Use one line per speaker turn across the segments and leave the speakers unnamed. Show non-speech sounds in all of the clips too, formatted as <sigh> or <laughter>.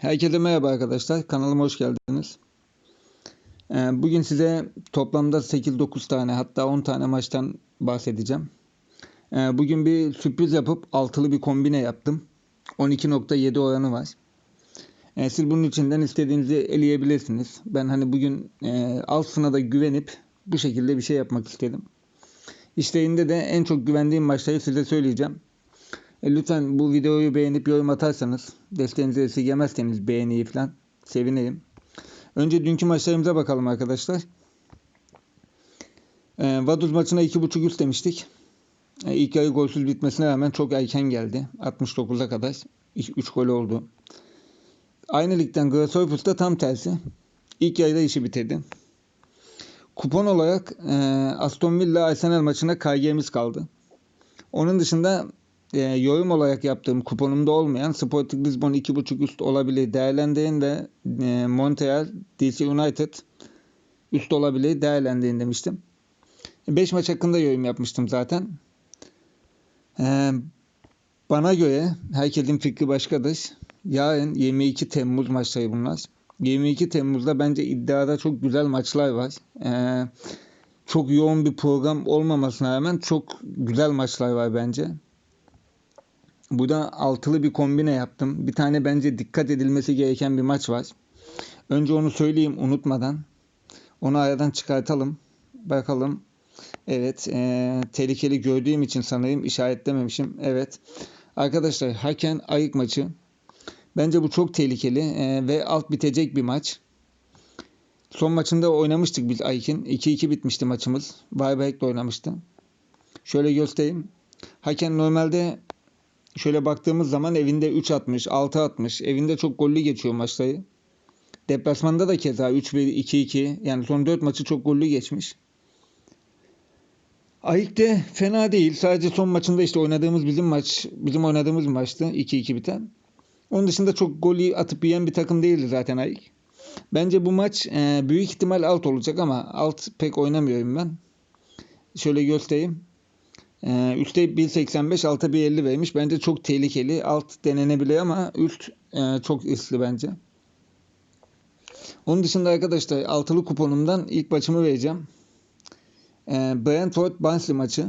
Herkese merhaba arkadaşlar. Kanalıma hoş geldiniz. Ee, Bugün size toplamda 8-9 tane hatta 10 tane maçtan bahsedeceğim. Ee, Bugün bir sürpriz yapıp altılı bir kombine yaptım. 12.7 oranı var. Ee, Siz bunun içinden istediğinizi eleyebilirsiniz. Ben hani bugün e, altına da güvenip bu şekilde bir şey yapmak istedim. İşlerinde de en çok güvendiğim maçları size söyleyeceğim. E, lütfen bu videoyu beğenip yorum atarsanız, desteğinizi esirgemezseniz beğeniyi falan sevinirim. Önce dünkü maçlarımıza bakalım arkadaşlar. E, Vaduz maçına 2.5 üst demiştik. E, ilk yarı golsüz bitmesine rağmen çok erken geldi. 69'a kadar 3 gol oldu. Aynı ligden Grasshoppers'ta da tam tersi. İlk yarıda işi bitirdi. Kupon olarak e, Aston Villa Arsenal maçına KG'miz kaldı. Onun dışında e, yorum olarak yaptığım kuponumda olmayan Sporting Lisbon 2.5 üst olabilir değerlendirin ve e, Montreal DC United üst olabilir değerlendirin demiştim. 5 maç hakkında yorum yapmıştım zaten. E, bana göre herkesin fikri başkadır. Yarın 22 Temmuz maçları bunlar. 22 Temmuz'da bence iddiada çok güzel maçlar var. E, çok yoğun bir program olmamasına rağmen çok güzel maçlar var bence. Burada altılı bir kombine yaptım. Bir tane bence dikkat edilmesi gereken bir maç var. Önce onu söyleyeyim unutmadan. Onu aradan çıkartalım. Bakalım. Evet. E, tehlikeli gördüğüm için sanırım işaretlememişim. Evet. Arkadaşlar Haken Ayık maçı. Bence bu çok tehlikeli e, ve alt bitecek bir maç. Son maçında oynamıştık biz Aykin. 2-2 bitmişti maçımız. Bayberk'le oynamıştı. Şöyle göstereyim. Haken normalde şöyle baktığımız zaman evinde 3 atmış, 6 atmış. Evinde çok gollü geçiyor maçları. Deplasmanda da keza 3-1, 2-2. Yani son 4 maçı çok gollü geçmiş. Ayık de fena değil. Sadece son maçında işte oynadığımız bizim maç, bizim oynadığımız maçtı. 2-2 biten. Onun dışında çok golü atıp yiyen bir takım değildi zaten Ayık. Bence bu maç e, büyük ihtimal alt olacak ama alt pek oynamıyorum ben. Şöyle göstereyim. Ee, üstte 1.85 alta 1.50 vermiş. Bence çok tehlikeli. Alt denenebilir ama üst e, çok riskli bence. Onun dışında arkadaşlar altılı kuponumdan ilk maçımı vereceğim. Ee, Brentford Barnsley maçı.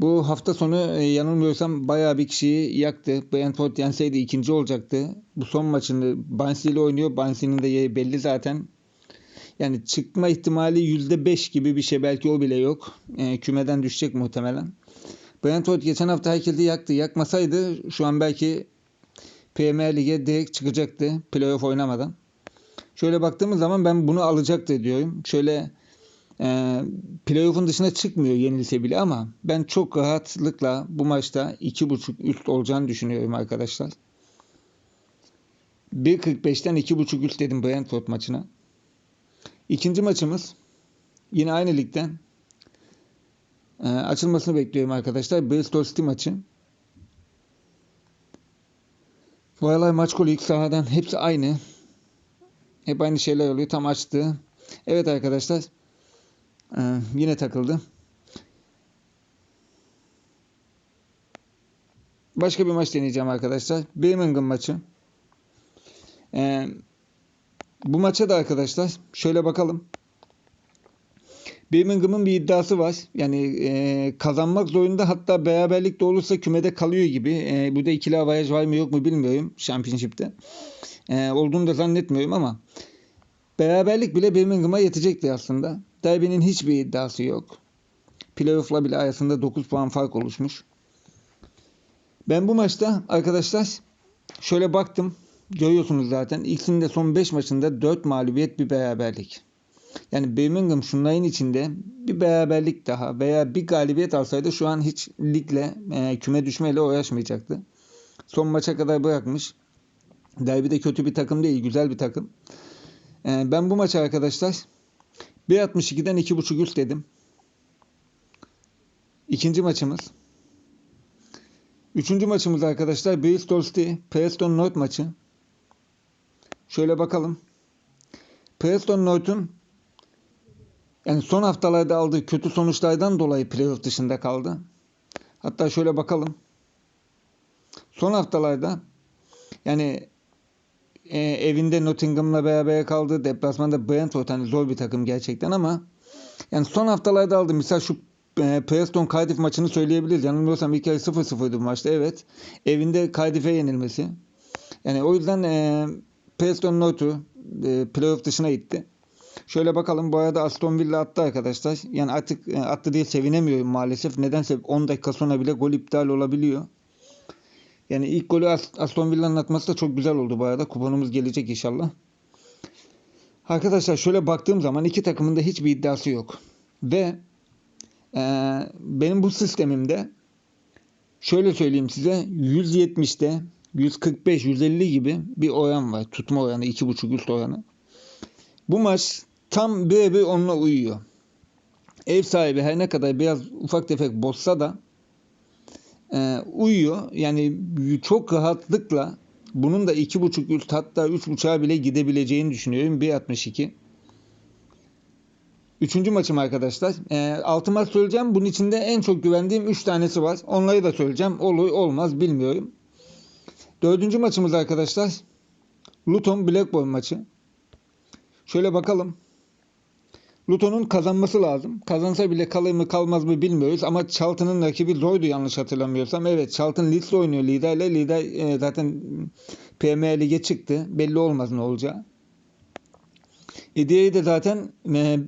Bu hafta sonu e, yanılmıyorsam bayağı bir kişiyi yaktı. Brentford yenseydi ikinci olacaktı. Bu son maçını Barnsley ile oynuyor. Barnsley'nin de yeri belli zaten. Yani çıkma ihtimali %5 gibi bir şey. Belki o bile yok. E, kümeden düşecek muhtemelen. Brentford geçen hafta herkesi yaktı. Yakmasaydı şu an belki Premier Lig'e direkt çıkacaktı. Playoff oynamadan. Şöyle baktığımız zaman ben bunu alacaktı diyorum. Şöyle e, playoff'un dışına çıkmıyor yenilse bile ama ben çok rahatlıkla bu maçta 2.5 üst olacağını düşünüyorum arkadaşlar. 1.45'ten 2.5 üst dedim Brentford maçına. İkinci maçımız yine aynı ligden e, açılmasını bekliyorum arkadaşlar. Bristol City maçı. Bu aralar maç golü ilk sahadan hepsi aynı. Hep aynı şeyler oluyor. Tam açtı. Evet arkadaşlar. E, yine takıldı. Başka bir maç deneyeceğim arkadaşlar. Birmingham maçı. E, bu maça da arkadaşlar şöyle bakalım. Birmingham'ın bir iddiası var. Yani e, kazanmak zorunda hatta beraberlik de olursa kümede kalıyor gibi. E, burada ikili avaraj var mı yok mu bilmiyorum Championship'te. E, olduğunu da zannetmiyorum ama beraberlik bile Birmingham'a yetecekti aslında. Derby'nin hiçbir iddiası yok. Playoff'la bile arasında 9 puan fark oluşmuş. Ben bu maçta arkadaşlar şöyle baktım. Görüyorsunuz zaten. İkisinin de son 5 maçında 4 mağlubiyet bir beraberlik. Yani Birmingham şunların içinde bir beraberlik daha veya bir galibiyet alsaydı şu an hiç ligle e, küme düşmeyle uğraşmayacaktı. Son maça kadar bırakmış. Derbi de kötü bir takım değil. Güzel bir takım. E, ben bu maça arkadaşlar 1.62'den 2.5 üst dedim. İkinci maçımız. Üçüncü maçımız arkadaşlar Bristol City Preston North maçı. Şöyle bakalım. Preston North'un yani son haftalarda aldığı kötü sonuçlardan dolayı playoff dışında kaldı. Hatta şöyle bakalım. Son haftalarda yani e, evinde Nottingham'la beraber kaldı. Deplasmanda Brentford hani zor bir takım gerçekten ama yani son haftalarda aldı. Misal şu e, Preston Cardiff maçını söyleyebiliriz. Yanılmıyorsam ilk yarı 0-0'dı bu maçta. Evet. Evinde Cardiff'e yenilmesi. Yani o yüzden e, Preston North'u e, playoff dışına itti. Şöyle bakalım bu arada Aston Villa attı arkadaşlar. Yani artık e, attı diye sevinemiyorum maalesef. Nedense 10 dakika sonra bile gol iptal olabiliyor. Yani ilk golü As- Aston Villa'nın atması da çok güzel oldu bu arada. Kuponumuz gelecek inşallah. Arkadaşlar şöyle baktığım zaman iki takımın da hiçbir iddiası yok. Ve e, benim bu sistemimde şöyle söyleyeyim size 170'te 145 150 gibi bir oran var. Tutma oranı 2.5 üst oranı. Bu maç tam birebir onunla uyuyor. Ev sahibi her ne kadar biraz ufak tefek bozsa da e, uyuyor. Yani çok rahatlıkla bunun da 2.5 üst hatta 3.5'a bile gidebileceğini düşünüyorum. 1.62. Üçüncü maçım arkadaşlar. E, altı maç söyleyeceğim. Bunun içinde en çok güvendiğim 3 tanesi var. Onları da söyleyeceğim. Olur olmaz bilmiyorum. Dördüncü maçımız arkadaşlar. Luton Blackburn maçı. Şöyle bakalım. Luton'un kazanması lazım. Kazansa bile kalır mı kalmaz mı bilmiyoruz. Ama Charlton'ın rakibi zordu yanlış hatırlamıyorsam. Evet Charlton Leeds'le oynuyor liderle. Lider e, zaten Premier Lig'e çıktı. Belli olmaz ne olacağı. E, de zaten e,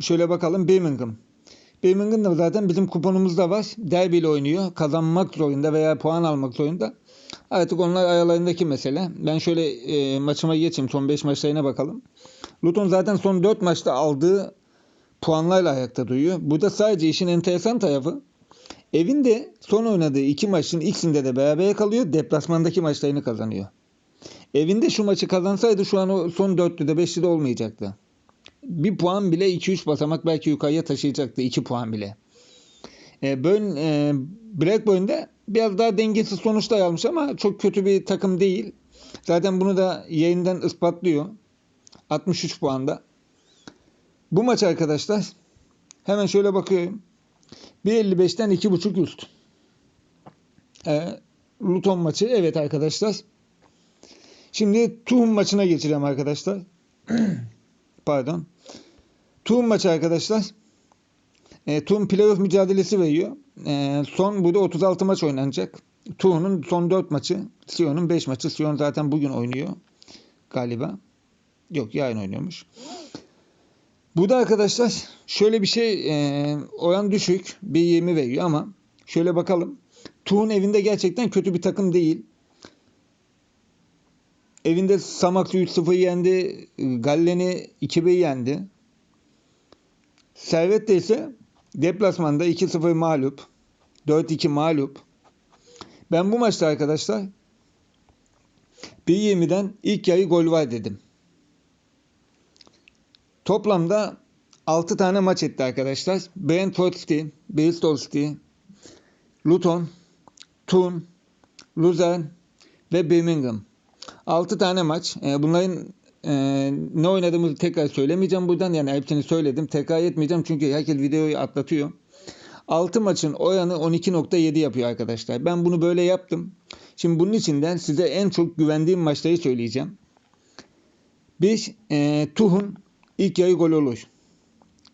şöyle bakalım Birmingham. Birmingham da zaten bizim kuponumuzda var. Derby ile oynuyor. Kazanmak zorunda veya puan almak zorunda. Artık onlar aralarındaki mesele. Ben şöyle e, maçıma geçeyim. Son 5 maçlarına bakalım. Luton zaten son 4 maçta aldığı puanlarla ayakta duruyor. Burada sadece işin enteresan tarafı evinde son oynadığı iki maçın ikisinde de beraber kalıyor. Deplasmandaki maçlarını kazanıyor. Evinde şu maçı kazansaydı şu an o son 4'lüde 5'lüde olmayacaktı. Bir puan bile 2-3 basamak belki yukarıya taşıyacaktı. 2 puan bile. E, Burn, e, Blackburn'de biraz daha dengesiz sonuçlar almış ama çok kötü bir takım değil. Zaten bunu da yayından ispatlıyor. 63 puanda. Bu maç arkadaşlar hemen şöyle bakıyorum. 1.55'ten 2.5 üst. E, Luton maçı evet arkadaşlar. Şimdi Tuhum maçına geçeceğim arkadaşlar. <clears throat> Pardon. Tuhum maçı arkadaşlar. E, Tuhum playoff mücadelesi veriyor. E, son burada 36 maç oynanacak. Tuhum'un son 4 maçı. Sion'un 5 maçı. Sion zaten bugün oynuyor. Galiba. Yok yarın oynuyormuş. Burada arkadaşlar şöyle bir şey e, oran düşük. 1.20 veriyor ama şöyle bakalım. Tuhum evinde gerçekten kötü bir takım değil. Evinde Samaks'ı 3-0 yendi. Gallen'i 2-1 yendi. Servet ise deplasmanda 2-0 mağlup. 4-2 mağlup. Ben bu maçta arkadaşlar 1.20'den ilk yarı gol var dedim. Toplamda 6 tane maç etti arkadaşlar. Brentford City, Bristol City, Luton, Tun, Luzern ve Birmingham. 6 tane maç. Bunların e, ne oynadığımızı tekrar söylemeyeceğim buradan. Yani hepsini söyledim. Tekrar etmeyeceğim çünkü herkes videoyu atlatıyor. 6 maçın oranı 12.7 yapıyor arkadaşlar. Ben bunu böyle yaptım. Şimdi bunun içinden size en çok güvendiğim maçları söyleyeceğim. Bir e, Tuhun ilk yarı gol olur.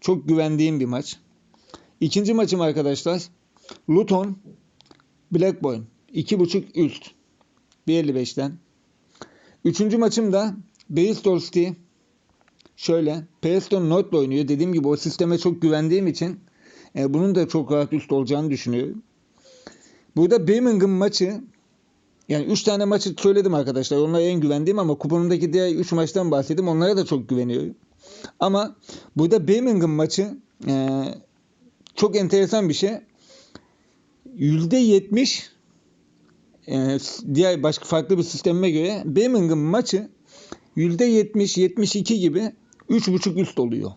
Çok güvendiğim bir maç. İkinci maçım arkadaşlar Luton Blackburn 2.5 üst 1.55'ten. Üçüncü maçım da Bristol City şöyle Preston North'la oynuyor. Dediğim gibi o sisteme çok güvendiğim için e, bunun da çok rahat üst olacağını düşünüyorum. Burada Birmingham maçı yani 3 tane maçı söyledim arkadaşlar. Onlara en güvendiğim ama kuponumdaki diğer 3 maçtan bahsettim. Onlara da çok güveniyorum. Ama burada Birmingham maçı e, çok enteresan bir şey. %70 e, diğer başka farklı bir sisteme göre Birmingham maçı %70-72 gibi 3.5 üst oluyor.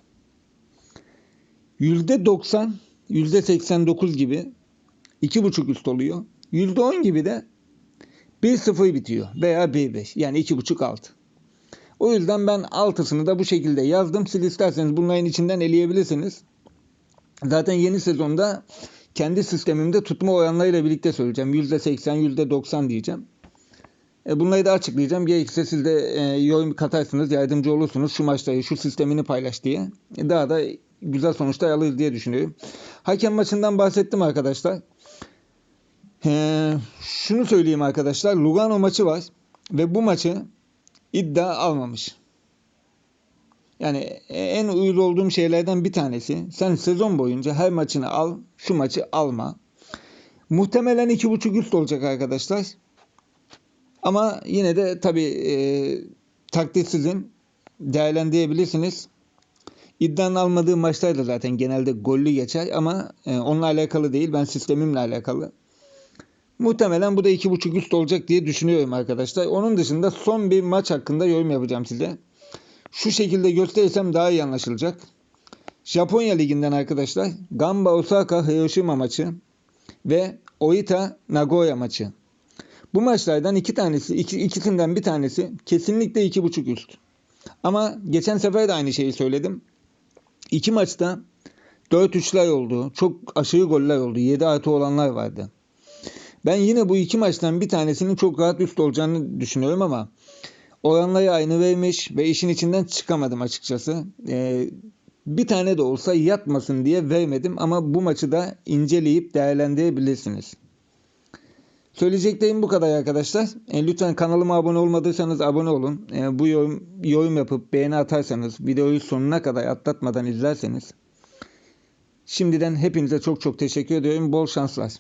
%90, %89 gibi 2.5 üst oluyor. %10 gibi de 1-0 bitiyor veya 1-5 yani 2.5 alt. O yüzden ben altısını da bu şekilde yazdım. Siz isterseniz bunların içinden eleyebilirsiniz. Zaten yeni sezonda kendi sistemimde tutma oranlarıyla birlikte söyleyeceğim. %80, %90 diyeceğim. E, bunları da açıklayacağım. Gerekirse siz de e, yorum katarsınız, yardımcı olursunuz. Şu maçtayı, şu sistemini paylaş diye. E, daha da güzel sonuçlar alırız diye düşünüyorum. Hakem maçından bahsettim arkadaşlar. E, şunu söyleyeyim arkadaşlar. Lugano maçı var. Ve bu maçı iddia almamış. Yani en uyuz olduğum şeylerden bir tanesi. Sen sezon boyunca her maçını al, şu maçı alma. Muhtemelen iki buçuk üst olacak arkadaşlar. Ama yine de tabii e, takdir sizin. Değerlendirebilirsiniz. İddianın almadığı maçlar da zaten genelde gollü geçer ama e, onunla alakalı değil. Ben sistemimle alakalı. Muhtemelen bu da iki buçuk üst olacak diye düşünüyorum arkadaşlar. Onun dışında son bir maç hakkında yorum yapacağım size. Şu şekilde gösterirsem daha iyi anlaşılacak. Japonya liginden arkadaşlar Gamba Osaka Hiroshima maçı ve Oita Nagoya maçı. Bu maçlardan iki tanesi, iki, ikisinden bir tanesi kesinlikle iki buçuk üst. Ama geçen sefer de aynı şeyi söyledim. İki maçta 4-3'ler oldu. Çok aşırı goller oldu. 7 artı olanlar vardı. Ben yine bu iki maçtan bir tanesinin çok rahat üst olacağını düşünüyorum ama oranları aynı vermiş ve işin içinden çıkamadım açıkçası. Ee, bir tane de olsa yatmasın diye vermedim ama bu maçı da inceleyip değerlendirebilirsiniz. Söyleyeceklerim bu kadar arkadaşlar. E, lütfen kanalıma abone olmadıysanız abone olun. E, bu yorum, yorum yapıp beğeni atarsanız, videoyu sonuna kadar atlatmadan izlerseniz şimdiden hepinize çok çok teşekkür ediyorum. Bol şanslar.